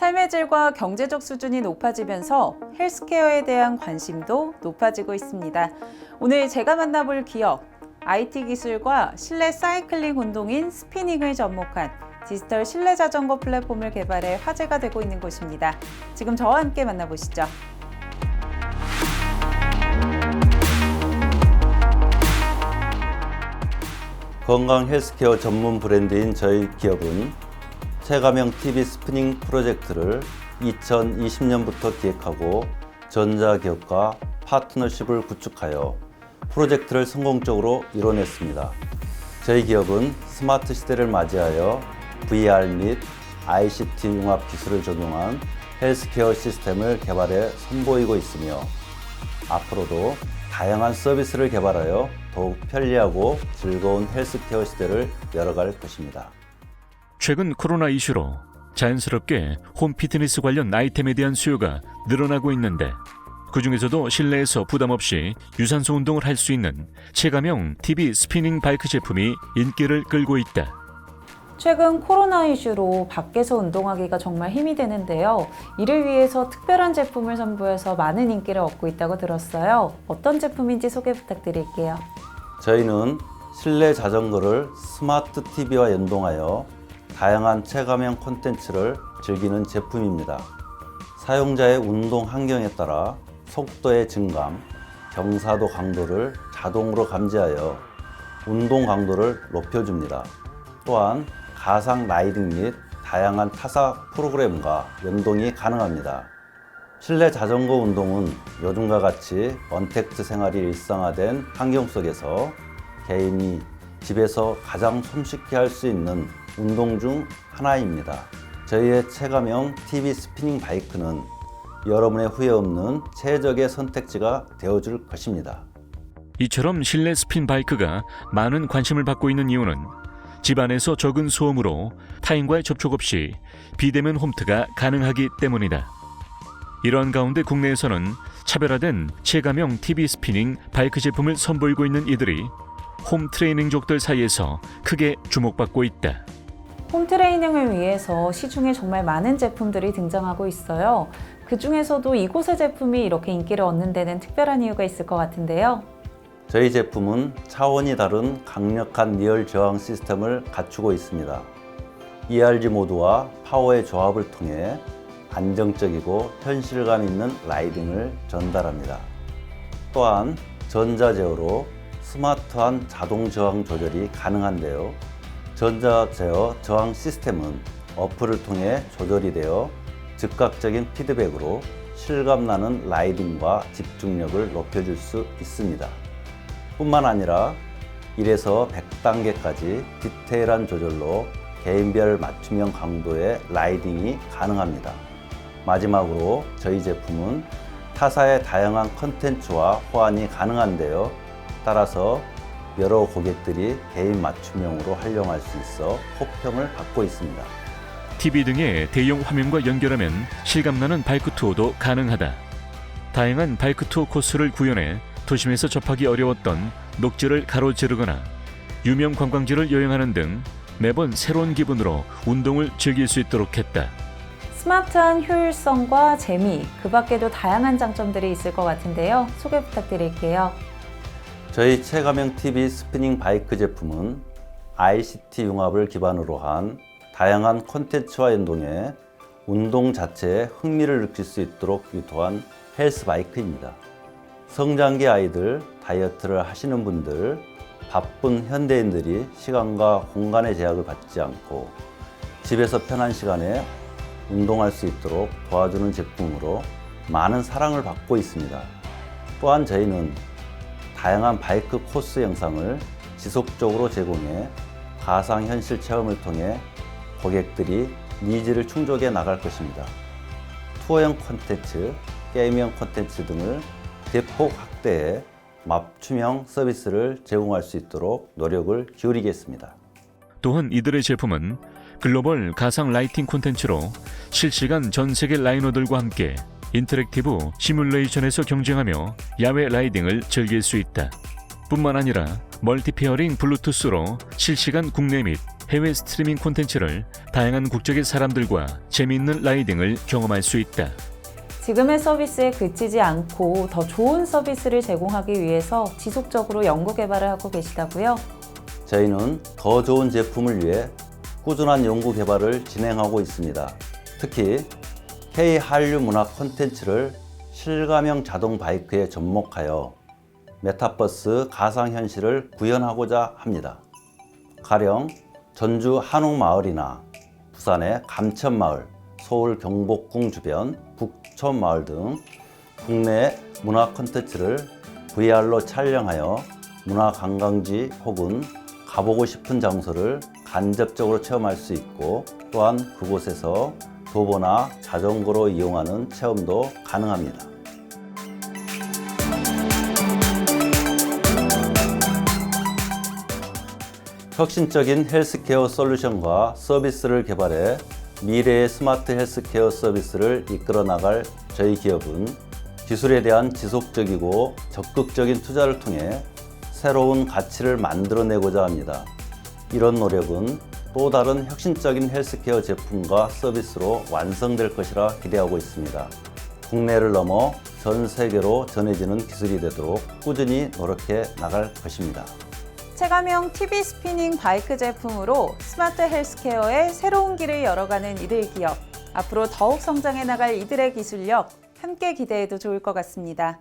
삶의 질과 경제적 수준이 높아지면서 헬스케어에 대한 관심도 높아지고 있습니다. 오늘 제가 만나볼 기업, IT 기술과 실내 사이클링 운동인 스피닝을 접목한 디지털 실내 자전거 플랫폼을 개발해 화제가 되고 있는 곳입니다. 지금 저와 함께 만나보시죠. 건강 헬스케어 전문 브랜드인 저희 기업은 체감형 TV 스피닝 프로젝트를 2020년부터 기획하고 전자기업과 파트너십을 구축하여 프로젝트를 성공적으로 이뤄냈습니다. 저희 기업은 스마트 시대를 맞이하여 VR 및 ICT 융합 기술을 적용한 헬스케어 시스템을 개발해 선보이고 있으며 앞으로도 다양한 서비스를 개발하여 더욱 편리하고 즐거운 헬스케어 시대를 열어갈 것입니다. 최근 코로나 이슈로 자연스럽게 홈 피트니스 관련 아이템에 대한 수요가 늘어나고 있는데 그 중에서도 실내에서 부담 없이 유산소 운동을 할 수 있는 체감형 TV 스피닝 바이크 제품이 인기를 끌고 있다. 최근 코로나 이슈로 밖에서 운동하기가 정말 힘이 되는데요. 이를 위해서 특별한 제품을 선보여서 많은 인기를 얻고 있다고 들었어요. 어떤 제품인지 소개 부탁드릴게요. 저희는 실내 자전거를 스마트 TV와 연동하여 다양한 체감형 콘텐츠를 즐기는 제품입니다. 사용자의 운동 환경에 따라 속도의 증감, 경사도 강도를 자동으로 감지하여 운동 강도를 높여줍니다. 또한 가상 라이딩 및 다양한 타사 프로그램과 연동이 가능합니다. 실내 자전거 운동은 요즘과 같이 언택트 생활이 일상화된 환경 속에서 개인이 집에서 가장 손쉽게 할 수 있는 운동 중 하나입니다. 저희의 체감형 TV 스피닝 바이크는 여러분의 후회 없는 최적의 선택지가 되어줄 것입니다. 이처럼 실내 스핀 바이크가 많은 관심을 받고 있는 이유는 집 안에서 적은 소음으로 타인과의 접촉 없이 비대면 홈트가 가능하기 때문이다. 이러한 가운데 국내에서는 차별화된 체감형 TV 스피닝 바이크 제품을 선보이고 있는 이들이 홈 트레이닝족들 사이에서 크게 주목받고 있다. 홈 트레이닝을 위해서 시중에 정말 많은 제품들이 등장하고 있어요. 그 중에서도 이곳의 제품이 이렇게 인기를 얻는 데는 특별한 이유가 있을 것 같은데요. 저희 제품은 차원이 다른 강력한 리얼 저항 시스템을 갖추고 있습니다. ERG 모드와 파워의 조합을 통해 안정적이고 현실감 있는 라이딩을 전달합니다. 또한 전자 제어로 스마트한 자동 저항 조절이 가능한데요. 전자 제어 저항 시스템은 어플을 통해 조절이 되어 즉각적인 피드백으로 실감나는 라이딩과 집중력을 높여줄 수 있습니다. 뿐만 아니라 1에서 100단계까지 디테일한 조절로 개인별 맞춤형 강도의 라이딩이 가능합니다. 마지막으로 저희 제품은 타사의 다양한 컨텐츠와 호환이 가능한데요. 따라서 여러 고객들이 개인 맞춤형으로 활용할 수 있어 호평을 받고 있습니다. TV 등의 대형 화면과 연결하면 실감나는 바이크 투어도 가능하다. 다양한 바이크 투어 코스를 구현해 도심에서 접하기 어려웠던 녹지를 가로지르거나 유명 관광지를 여행하는 등 매번 새로운 기분으로 운동을 즐길 수 있도록 했다. 스마트한 효율성과 재미, 그 밖에도 다양한 장점들이 있을 것 같은데요. 소개 부탁드릴게요. 저희 체감형 TV 스피닝 바이크 제품은 ICT 융합을 기반으로 한 다양한 콘텐츠와 연동해 운동 자체에 흥미를 느낄 수 있도록 유도한 헬스 바이크입니다. 성장기 아이들, 다이어트를 하시는 분들, 바쁜 현대인들이 시간과 공간의 제약을 받지 않고 집에서 편한 시간에 운동할 수 있도록 도와주는 제품으로 많은 사랑을 받고 있습니다. 또한 저희는 다양한 바이크 코스 영상을 지속적으로 제공해 가상현실 체험을 통해 고객들이 니즈를 충족해 나갈 것입니다. 투어형 콘텐츠, 게임형 콘텐츠 등을 대폭 확대해 맞춤형 서비스를 제공할 수 있도록 노력을 기울이겠습니다. 또한 이들의 제품은 글로벌 가상 라이팅 콘텐츠로 실시간 전 세계 라이너들과 함께 인터랙티브 시뮬레이션에서 경쟁하며 야외 라이딩을 즐길 수 있다. 뿐만 아니라 멀티페어링 블루투스로 실시간 국내 및 해외 스트리밍 콘텐츠를 다양한 국적의 사람들과 재미있는 라이딩을 경험할 수 있다. 지금의 서비스에 그치지 않고 더 좋은 서비스를 제공하기 위해서 지속적으로 연구 개발을 하고 계시다고요? 저희는 더 좋은 제품을 위해 꾸준한 연구 개발을 진행하고 있습니다. 특히 K 한류 문화 콘텐츠를 실감형 자동 바이크에 접목하여 메타버스 가상현실을 구현하고자 합니다. 가령 전주 한옥마을이나 부산의 감천마을, 서울 경복궁 주변 북촌마을 등 국내 문화 콘텐츠를 VR로 촬영하여 문화 관광지 혹은 가보고 싶은 장소를 간접적으로 체험할 수 있고 또한 그곳에서 도보나 자전거로 이용하는 체험도 가능합니다. 혁신적인 헬스케어 솔루션과 서비스를 개발해 미래의 스마트 헬스케어 서비스를 이끌어 나갈 저희 기업은 기술에 대한 지속적이고 적극적인 투자를 통해 새로운 가치를 만들어내고자 합니다. 이런 노력은 또 다른 혁신적인 헬스케어 제품과 서비스로 완성될 것이라 기대하고 있습니다. 국내를 넘어 전 세계로 전해지는 기술이 되도록 꾸준히 노력해 나갈 것입니다. 체감형 TV 스피닝 바이크 제품으로 스마트 헬스케어의 새로운 길을 열어가는 이들 기업. 앞으로 더욱 성장해 나갈 이들의 기술력 함께 기대해도 좋을 것 같습니다.